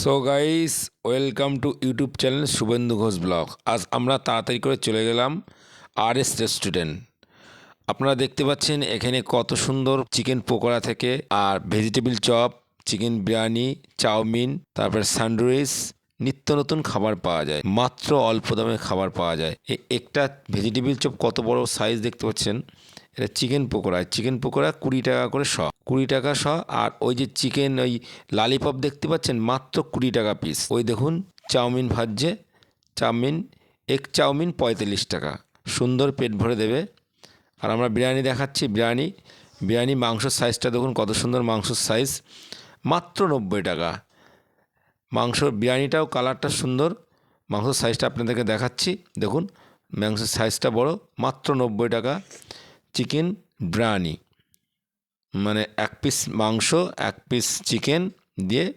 So guys welcome to YouTube channel Shuvendu Ghosh vlog আজ আমরা তাড়াতাড়ি করে চলে গেলাম আর এস রেস্টুরেন্ট আপনারা দেখতে পাচ্ছেন এখানে কত সুন্দর চিকেন পকোড়া থেকে, আর vegetable chop chicken biryani chowmein, তারপরে স্যান্ডউইচ নিত্য নতুন খাবার পাওয়া যায়, মাত্র অল্প দামে খাবার পাওয়া যায়। একটা ভেজিটেবিল চপ কত বড় সাইজ দেখতে পাচ্ছেন? এটা চিকেন পকোড়া চিকেন পকোড়া কুড়ি টাকা করে শ, কুড়ি টাকা শ, আর ওই যে চিকেন ওই লালিপপ দেখতে পাচ্ছেন, মাত্র কুড়ি টাকা পিস ওই দেখুন, চাউমিন ভাজছে, চাউমিন, এক চাউমিন পঁয়তাল্লিশ টাকা। সুন্দর পেট ভরে দেবে। আর আমরা বিরিয়ানি দেখাচ্ছি, বিরিয়ানি বিরিয়ানি মাংসর সাইজটা দেখুন কত সুন্দর মাংসর সাইজ মাত্র নব্বই টাকা। মাংস বিরিয়ানিটাও কালারটা সুন্দর। মাংসের সাইজটা আপনাদেরকে দেখাচ্ছি। দেখুন, মাংসের সাইজটা বড়, মাত্র নব্বই টাকা। চিকেন বিরিয়ানি। মানে এক পিস মাংস, এক পিস চিকেন দিয়ে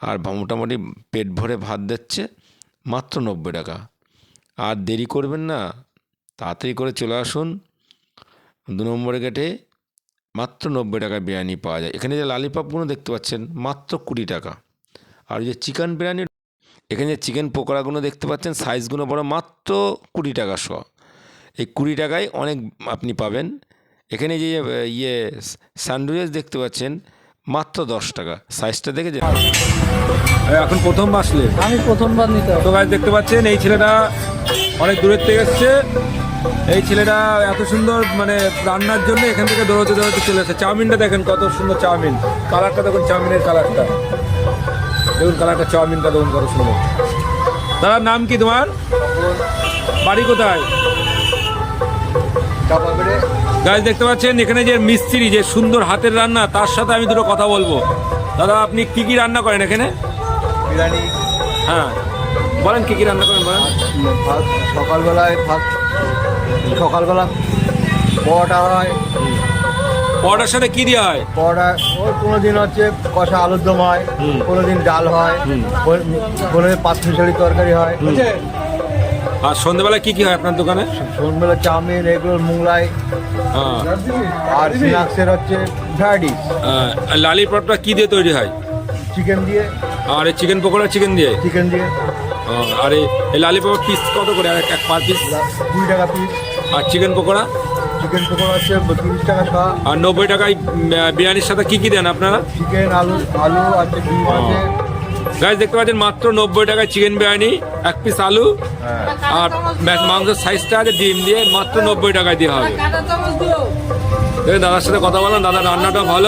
আর মোটামুটি পেট ভরে ভাত দিচ্ছে, মাত্র নব্বই টাকা। আর দেরি করবেন না, তাড়াতাড়ি করে চলে আসুন। দু নম্বরে গেটে মাত্র নব্বই টাকা বিরিয়ানি পাওয়া যায়। এখানে যে লালিপপগুলো দেখতে পাচ্ছেন, মাত্র কুড়ি টাকা। আর যে চিকেন বিরিয়ানি এখানে যে চিকেন পকোড়াগুলো দেখতে পাচ্ছেন সাইজগুলো বড় মাত্র কুড়ি টাকা শ। এই কুড়ি টাকায় অনেক আপনি পাবেন। এখানে যে ইয়ে স্যান্ডউইচ দেখতে পাচ্ছেন মাত্র দশ টাকা। সাইজটা দেখে যে এখন প্রথম আসলে? আমি প্রথমবার নিতে তো গাছ দেখতে পাচ্ছেন এই ছেলেটা অনেক দূরের থেকে এসছে। এই ছেলেটা এত সুন্দর মানে রান্নার জন্য এখান থেকে দৌড়তে দৌড়তে চলে এসেছে চাউমিনটা দেখেন কত সুন্দর চাউমিন। কালারটা দেখুন চাউমিনের কালারটা। দেখুন কালারটা চাউমিনটা দেখুন কত সুন্দর দাদার নাম কি তোমার? বাড়ি কোথায়? গাছ দেখতে পাচ্ছেন এখানে যে মিস্ত্রি যে সুন্দর হাতের রান্না তার সাথে আমি দুটো কথা বলব। দাদা আপনি কি কি রান্না করেন এখানে? বিরিয়ানি। হ্যাঁ। বলেন কি কি রান্না করেন বলেন। সকালবেলায় ভাত সকালবেলা পরোটা হয়। পরোটার সাথে কি দেওয়া হয়? পরোটা ওই কোনো দিন হচ্ছে কষা আলুর দম হয়। কোনো দিন ডাল হয় কোনো- দিন পাঁচ মিশালি তরকারি হয়। আর সন্ধ্যেবেলা কি কি হয় আপনার দোকানে? সন্ধ্যেবেলা চাউমিন এগুলো মুংলাই হ্যাঁ। আর স্ন্যাক্সের হচ্ছে ভ্যারাইটিস। আহ, লালি পরোটা কি দিয়ে তৈরি হয়? চিকেন দিয়ে। আর এই চিকেন পকোড়া চিকেন দিয়ে? চিকেন দিয়ে। আর এই এই লালি পকোড়া পিস কত করে? এক পার পিস? কুড়ি টাকা পিস। আর চিকেন পকোড়া? চিকেন পকোড়া আছে তিরিশ টাকা শ আর নব্বই টাকায় বিরিয়ানির সাথে কি কি দেন আপনারা? চিকেন আলু আলু আছে ডিম আছে। গাছ দেখতে পাচ্ছেন মাত্র নব্বই টাকায় চিকেন বিরিয়ানি এক পিস আলু হ্যাঁ। আর মাংসের সাইজটা আছে ডিম দিয়ে মাত্র নব্বই টাকায় দেওয়া হবে। দাদার সাথে কথা বললাম দাদা রান্নাটা ভালো